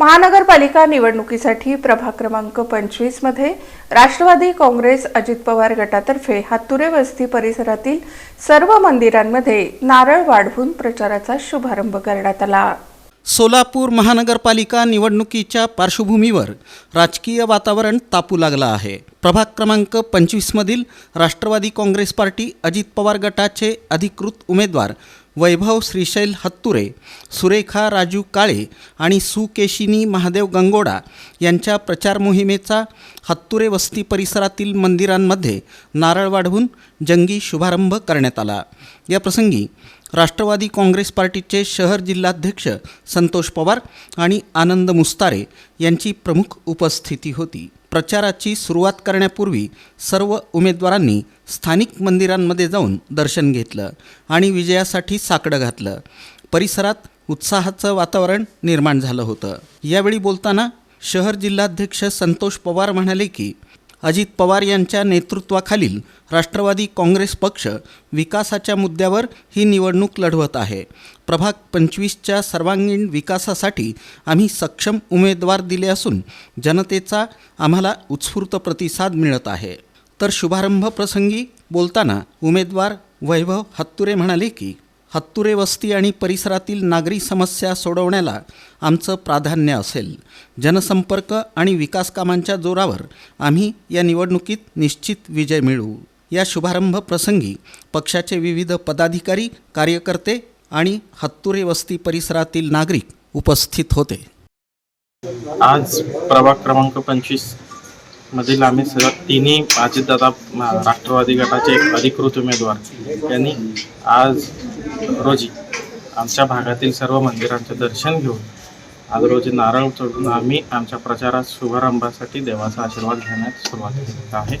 महानगरपालिका निवडणुकीसाठी प्रभाग क्रमांक पंचवीसमध्ये राष्ट्रवादी काँग्रेस अजित पवार गटातर्फे हातुरे वस्ती परिसरातील सर्व मंदिरांमध्ये नारळ वाढवून प्रचाराचा शुभारंभ करण्यात आला. सोलापूर महानगरपालिका निवडणुकीच्या पार्श्वभूमीवर राजकीय वातावरण तापू लागलं आहे. प्रभाग क्रमांक पंचवीसमधील राष्ट्रवादी काँग्रेस पार्टी अजित पवार गटाचे अधिकृत उमेदवार वैभव श्रीशैल हत्तुरे सुरेखा राजू काळे आणि सुकेशिनी महादेव गंगोडा यांच्या प्रचार मोहिमेचा हत्तुरे वस्ती परिसरातील मंदिरांमध्ये नारळ वाढवून जंगी शुभारंभ करण्यात आला. या प्रसंगी राष्ट्रवादी काँग्रेस पार्टीचे शहर जिल्हाध्यक्ष संतोष पवार आणि आनंद मुस्तारे यांची प्रमुख उपस्थिती होती. प्रचाराची सुरुवात करण्यापूर्वी सर्व उमेदवारांनी स्थानिक मंदिरांमध्ये जाऊन दर्शन घेतलं आणि विजयासाठी साकडं घातलं. परिसरात उत्साहाचं वातावरण निर्माण झालं होतं. यावेळी बोलताना शहर जिल्हाध्यक्ष संतोष पवार म्हणाले की अजित पवार यांच्या नेतृत्वाखालील राष्ट्रवादी काँग्रेस पक्ष विकासाच्या मुद्द्यावर ही निवडणूक लढवत आहे. प्रभाग पंचवीसच्या सर्वांगीण विकासासाठी आम्ही सक्षम उमेदवार दिले असून जनतेचा आम्हाला उत्स्फूर्त प्रतिसाद मिळत आहे. तर शुभारंभ प्रसंगी बोलताना उमेदवार वैभव हत्तुरे म्हणाले की हत्तुरे वस्ती आणि परिसरातील नागरी समस्या सोडवण्याला आमचं प्राधान्य असेल. जनसंपर्क आणि विकास कामांच्या जोरावर आम्ही या निवडणुकीत निश्चित विजय मिळवू. या शुभारंभ प्रसंगी पक्षाचे विविध पदाधिकारी कार्यकर्ते आणि हत्तुरे वस्ती परिसरातील नागरिक उपस्थित होते. आज प्रभाग क्रमांक पंचवीस मधील आम्ही सर्व तिन्ही अजितदादा राष्ट्रवादी गटाचे अधिकृत उमेदवार. यांनी आज रोजी आमच्या भागातील सर्व मंदिरांचे दर्शन घेऊन आज रोजी नारळ चढून आम्ही आमच्या प्रचारात शुभारंभासाठी देवाचा आशीर्वाद घेण्यास सुरुवात केली आहे.